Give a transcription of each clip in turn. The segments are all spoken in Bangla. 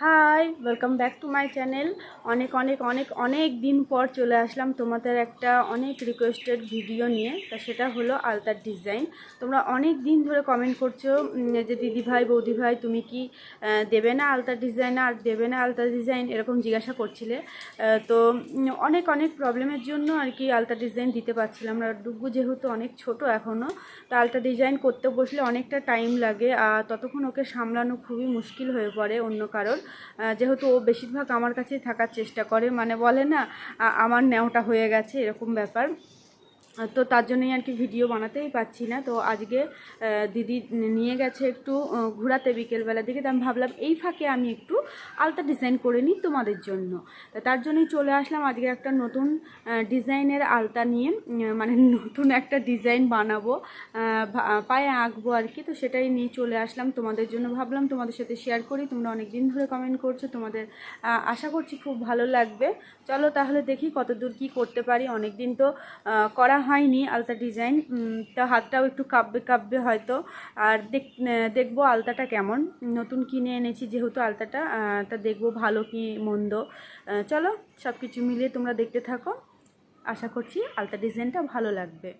Hi. Hi welcome back to my channel অনেক অনেক অনেক অনেক দিন পর চলে আসলাম তোমাদের একটা অনেক রিকোয়েস্টেড ভিডিও নিয়ে। তা সেটা হলো আলতার ডিজাইন তোমরা অনেক দিন ধরে কমেন্ট করছ যে দিদি ভাই, বৌদি ভাই, তুমি কি দেবে না আলতার ডিজাইন আর দেবে না আলতার ডিজাইন এরকম জিজ্ঞাসা করছিলে। তো অনেক অনেক প্রবলেমের জন্য আর কি আলতা ডিজাইন দিতে পারছিলাম না। ডুগু যেহেতু অনেক ছোট এখনও তো আলতা ডিজাইন করতে বসলে অনেকটা টাইম লাগে, আর ততক্ষণ ওকে সামলানো খুবই মুশকিল হয়ে পড়ে অন্য কারোর। যেহেতু ও বেশিরভাগ আমার কাছেই থাকার চেষ্টা করে মানে বলে না আমার নেওয়াটা হয়ে গেছে, এরকম ব্যাপার। তো তার জন্যই আর কি ভিডিও বানাতেই পাচ্ছি না। তো আজকে দিদি নিয়ে গেছে একটু ঘোরাতে বিকেলবেলার দিকে। তো আমি ভাবলাম, এই ফাঁকে আমি একটু আলতা ডিজাইন করে নিই তোমাদের জন্য। তা তার জন্যই চলে আসলাম আজকে একটা নতুন ডিজাইনের আলতা নিয়ে মানে নতুন একটা ডিজাইন বানাবো পায়ে আঁকবো আর কি। তো সেটাই নিয়ে চলে আসলাম তোমাদের জন্য। ভাবলাম তোমাদের সাথে শেয়ার করি। তোমরা অনেক দিন ধরে কমেন্ট করছ, তোমাদের আশা করছি খুব ভালো লাগবে। চলো তাহলে দেখি কতদূর কি করতে পারি। অনেক দিন তো করা হয়নি আলতা ডিজাইন। তো হাতটাও একটু কাঁপবে কাঁপবে হয়তো। আর দেখ দেখব আলতাটা কেমন। নতুন কিনে এনেছি যেহেতু আলতাটা তা দেখব ভালো কি মন্দ। চলো সব কিছু মিলিয়ে তোমরা দেখতে থাকো। আশা করছি আলতা ডিজাইনটা ভালো লাগবে।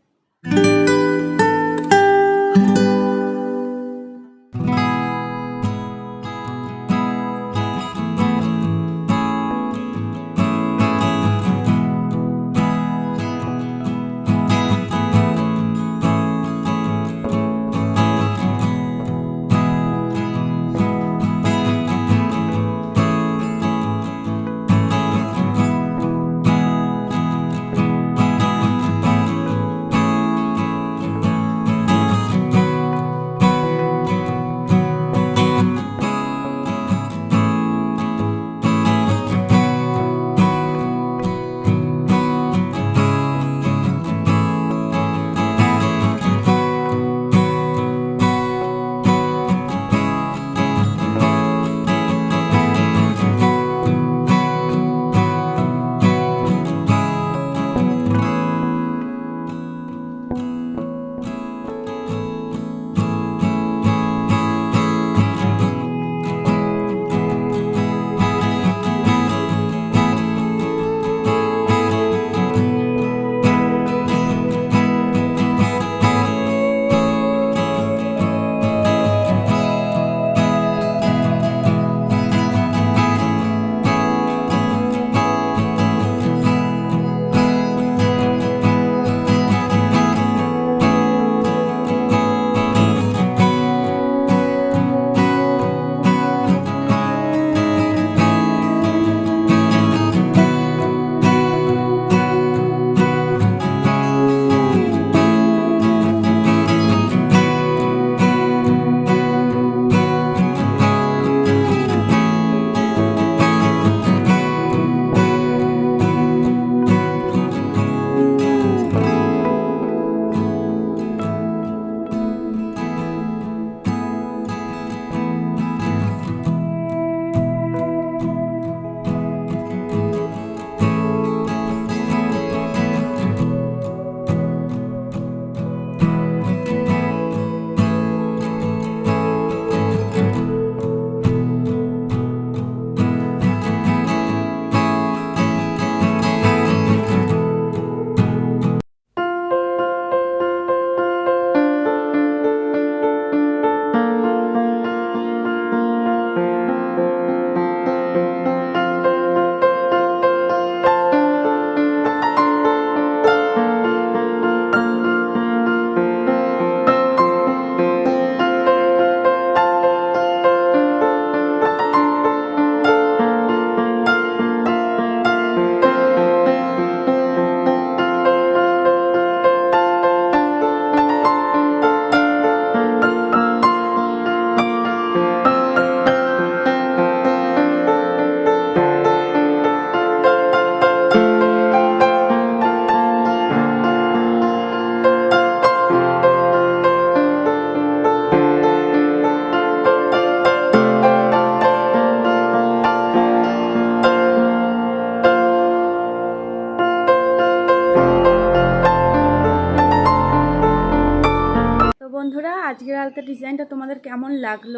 আলতা ডিজাইনটা তোমাদের কেমন লাগল?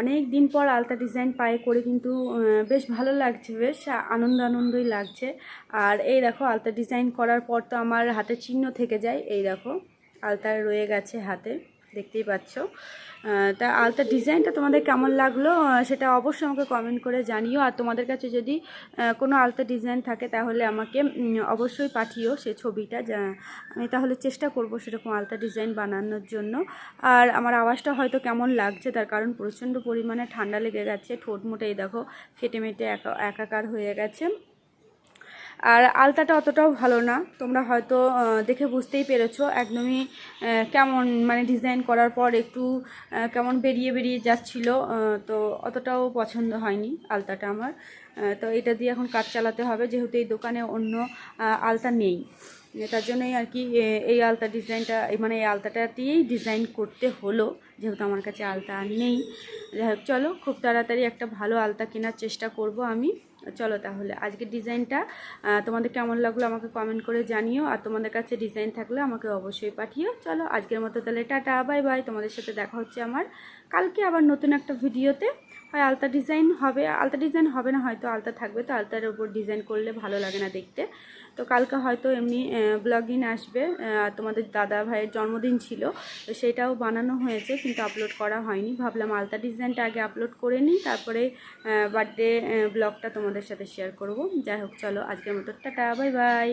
অনেক দিন পর আলতা ডিজাইন পায়ে করে কিন্তু বেশ ভালো লাগছে, বেশ আনন্দ আনন্দই লাগছে। আর এই দেখো, আলতা ডিজাইন করার পর তো আমার হাতে চিহ্ন থেকে যায়। এই দেখো, আলতা রয়ে গেছে হাতে। দেখতেই পাচ্ছ। তা আলতা ডিজাইনটা তোমাদের কেমন লাগল? সেটা অবশ্যই আমাকে কমেন্ট করে জানিও। আর তোমাদের কাছে যদি কোনো আলতা ডিজাইন থাকে, তাহলে আমাকে অবশ্যই পাঠিও সে ছবিটা। আমি তাহলে চেষ্টা করব সেরকম আলতা ডিজাইন বানানোর জন্য। আর আমার আওয়াজটা হয়তো কেমন লাগছে, তার কারণ প্রচণ্ড পরিমাণে ঠান্ডা লেগে গেছে। ঠোঁট মোটে দেখো, ফেটে মেটে একা, একাকার হয়ে গেছে। আর আলতাটা অতটাও ভালো না। তোমরা হয়তো দেখে বুঝতেই পেরেছ একদমই কেমন মানে ডিজাইন করার পর একটু কেমন বেরিয়ে বেরিয়ে যাচ্ছিল তো অতটাও পছন্দ হয়নি আলতাটা আমার। তো এটা দিয়ে এখন কাজ চালাতে হবে, যেহেতু এই দোকানে অন্য আলতা নেই। তার জন্যই আর কি এই আলতা ডিজাইনটা মানে এই আলতাটা দিয়েই ডিজাইন করতে হলো, যেহেতু আমার কাছে আলতা আর নেই। যাই হোক, চলো খুব তাড়াতাড়ি একটা ভালো আলতা কেনার চেষ্টা করব আমি। চলো তাহলে, আজকের ডিজাইনটা তোমাদের কেমন লাগল আমাকে কমেন্ট করে জানিও, আর তোমাদের কাছে ডিজাইন থাকলে আমাকে অবশ্যই পাঠিও। চলো, আজকের মতো তাহলে টাটা বাই বাই তোমাদের সাথে দেখা হচ্ছে আমার, কালকে আবার নতুন একটা ভিডিওতে হয় আলতা ডিজাইন হবে, আলতা ডিজাইন হবে না, হয়তো আলতা থাকবে, তো আলতার উপর ডিজাইন করলে ভালো লাগে না দেখতে। তো কালকে হয়তো এমনি ব্লগিং আসবে তোমাদের দাদা ভাইয়ের জন্মদিন ছিল, তো সেটাও বানানো হয়েছে, কিন্তু আপলোড করা হয়নি। ভাবলাম আলতা ডিজাইনটা আগে আপলোড করে নিই, তারপরে বার্থডে ব্লগটা তোমাদের সাথে শেয়ার করব। যাই হোক, চলো আজকের মতো, টাটা বাই বাই